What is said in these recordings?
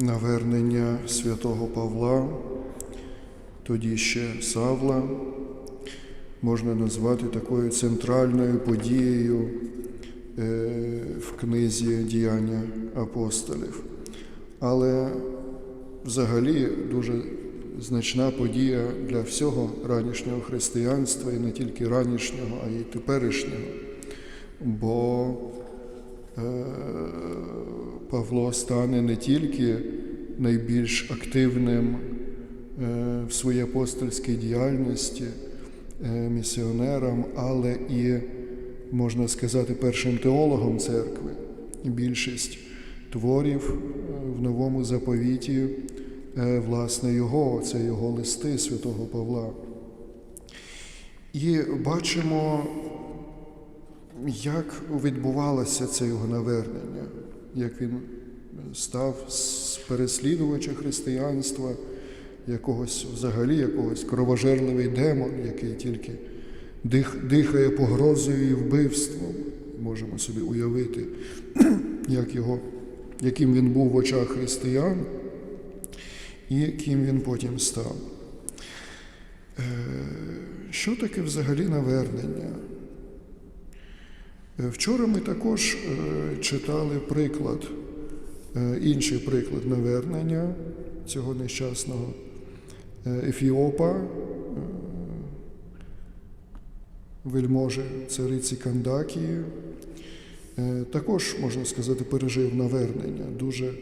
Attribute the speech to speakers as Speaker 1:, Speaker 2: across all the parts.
Speaker 1: навернення святого Павла, тоді ще Савла, можна назвати такою центральною подією е, в книзі діяння апостолів. Але взагалі дуже значна подія для всього ранішнього християнства, і не тільки ранішнього, а й теперішнього. Бо Павло стане не тільки найбільш активним е, в своїй апостольській діяльності е, місіонером, але і, можна сказати, першим теологом церкви. Більшість творів е, в новому заповіті, е, власне, його, це його листи святого Павла. І бачимо, як відбувалося це його навернення, як він став з переслідувача християнства, якогось взагалі якогось кровожерливий демон, який тільки дих, дихає погрозою і вбивством. Можемо собі уявити, як його, яким він був в очах християн і ким він потім став. Е, Що таке взагалі навернення? Вчора ми також е, читали приклад, е, інший приклад навернення цього нещасного е, Ефіопа, е, вельможи цариці Кандакії. Також, можна сказати, пережив навернення, дуже,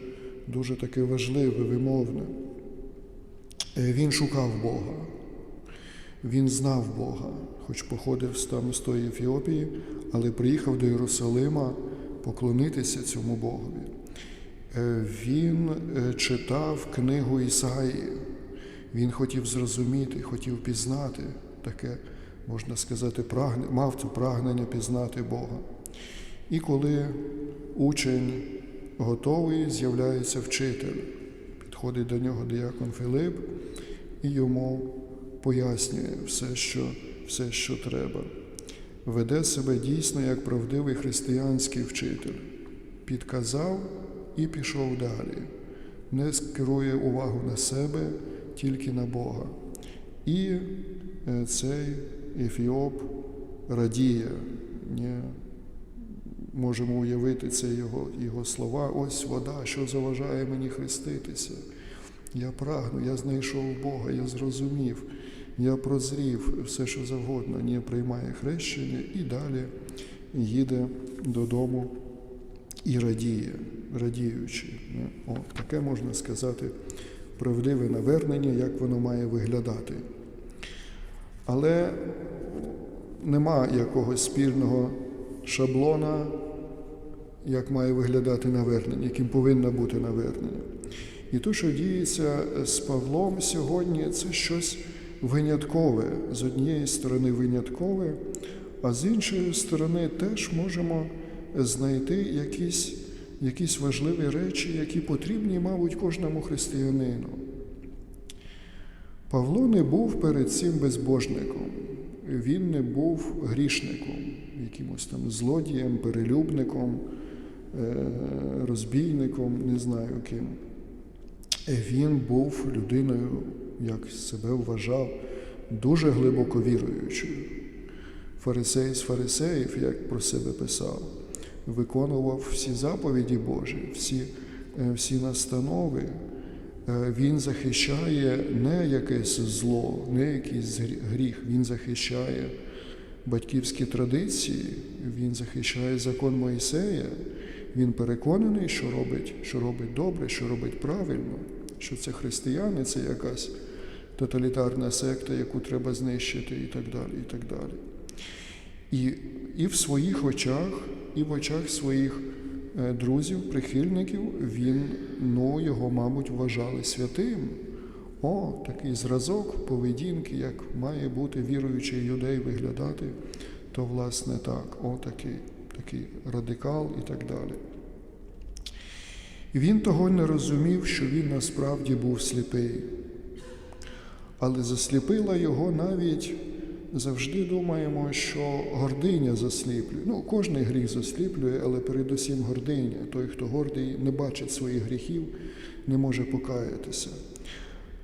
Speaker 1: дуже таке важливе, вимовне. Він шукав Бога, він знав Бога, хоч походив там з тої Ефіопії, але приїхав до Єрусалима поклонитися цьому Богові. Е, Він е, читав книгу Ісаї, він хотів зрозуміти, хотів пізнати таке, можна сказати, мав це прагнення пізнати Бога. І коли учень готовий, з'являється вчитель, підходить до нього диякон Филип і йому пояснює все, що, все, що треба. Веде себе дійсно як правдивий християнський вчитель. Підказав і пішов далі, не скерує увагу на себе, тільки на Бога. І е, цей Ефіоп радіє. Можемо уявити це його, його слова. Ось вода, що заважає мені хреститися. Я прагну, я знайшов Бога, я зрозумів, я прозрів все, що завгодно, не приймає хрещення і далі їде додому і радіє, радіючи. О, таке можна сказати правдиве навернення, як воно має виглядати. Але нема якогось спільного шаблона, як має виглядати навернення, яким повинно бути навернення. І те, що діється з Павлом сьогодні, це щось виняткове. З однієї сторони виняткове, а з іншої сторони теж можемо знайти якісь, якісь важливі речі, які потрібні, мабуть, кожному християнину. Павло не був перед цим безбожником, він не був грішником, якимось там злодієм, перелюбником, е, розбійником, не знаю ким. Він був людиною, як себе вважав, дуже глибоко віруючою. Фарисей з фарисеїв, як про себе писав, виконував всі заповіді Божі, всі, е, всі настанови. Е, Він захищає не якесь зло, не якийсь гріх, він захищає батьківські традиції, він захищає закон Моїсея. Він переконаний, що робить, що робить добре, що робить правильно, що це християни, це якась тоталітарна секта, яку треба знищити, і так далі. І так далі. І, і в своїх очах, і в очах своїх е, друзів, прихильників, він, ну, його, мабуть, вважали святим. О, такий зразок поведінки, як має бути віруючий юдей виглядати, то власне так, о, такий, такий радикал і так далі. Він того не розумів, що він насправді був сліпий. Але засліпила його навіть завжди думаємо, що гординя засліплює. Ну, кожний гріх засліплює, але передусім гординя. Той, хто гордий, не бачить своїх гріхів, не може покаятися.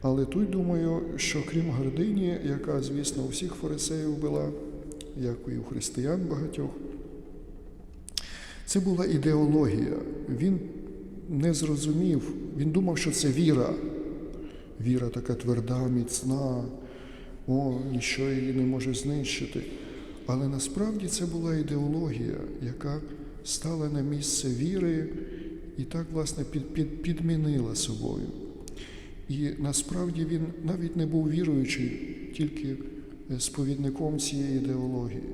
Speaker 1: Але тут думаю, що крім гордині, яка, звісно, у всіх фарисеїв була, як і у християн багатьох, це була ідеологія. Він не зрозумів, він думав, що це віра. Віра така тверда, міцна, о, ніщо її не може знищити. Але насправді це була ідеологія, яка стала на місце віри і так, власне, під, під, підмінила собою. І насправді він навіть не був віруючий, тільки сповідником цієї ідеології.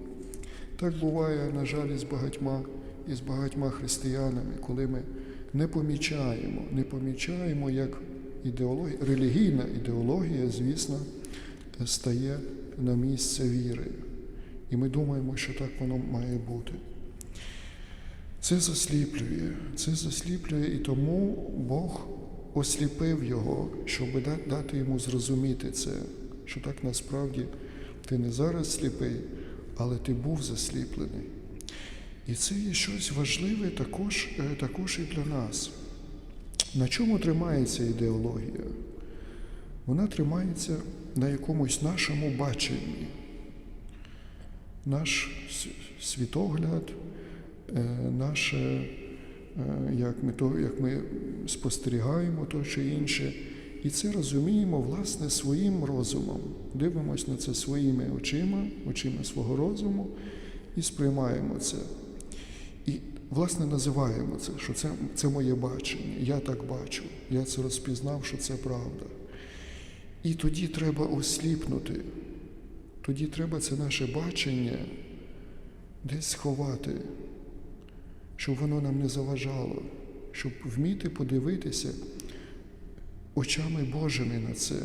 Speaker 1: Так буває, на жаль, з багатьма і багатьма християнами, коли ми не помічаємо, не помічаємо, як ідеологія, релігійна ідеологія, звісно, стає на місце віри. І ми думаємо, що так воно має бути. Це засліплює, це засліплює, і тому Бог осліпив його, щоб дати йому зрозуміти це, що так насправді ти не зараз сліпий, але ти був засліплений. І це є щось важливе також, е, також і для нас. На чому тримається ідеологія? Вона тримається на якомусь нашому баченні. Наш світогляд, е, наше, е, як ми, то, як ми спостерігаємо то чи інше, і це розуміємо власне своїм розумом. Дивимося на це своїми очима, очима свого розуму і сприймаємо це. І, власне, називаємо це, що це, це моє бачення. Я так бачу, я це розпізнав, що це правда. І тоді треба осліпнути. Тоді треба це наше бачення десь сховати, щоб воно нам не заважало, щоб вміти подивитися очами Божими на це.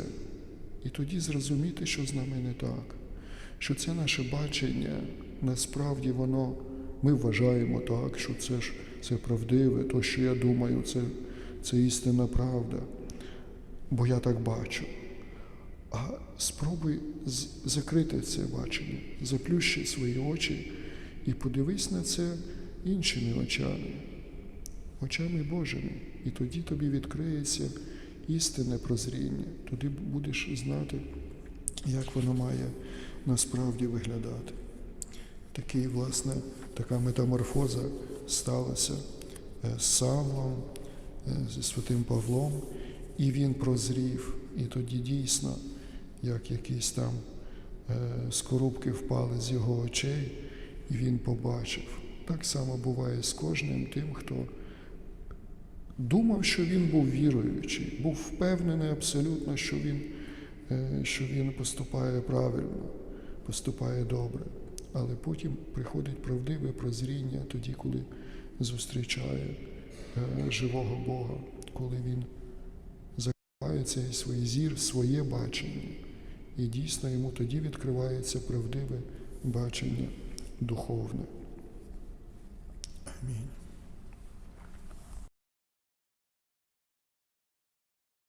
Speaker 1: І тоді зрозуміти, що з нами не так, що це наше бачення, насправді воно, ми вважаємо так, що це ж це правдиве, то, що я думаю, це, це істинна правда, бо я так бачу. А спробуй закрити це бачення, заплющи свої очі і подивись на це іншими очами, очами Божими. І тоді тобі відкриється істинне прозріння. Тоді будеш знати, як воно має насправді виглядати. Такий, власне, така метаморфоза сталася е, з Савлом, е, зі святим Павлом, і він прозрів. І тоді дійсно, як якісь там е, скорубки впали з його очей, і він побачив. Так само буває з кожним тим, хто думав, що він був віруючий, був впевнений абсолютно, що він, що він поступає правильно, поступає добре. Але потім приходить правдиве прозріння тоді, коли зустрічає е, живого Бога, коли він закриває цей свій зір, своє бачення. І дійсно йому тоді відкривається правдиве бачення духовне. Амінь.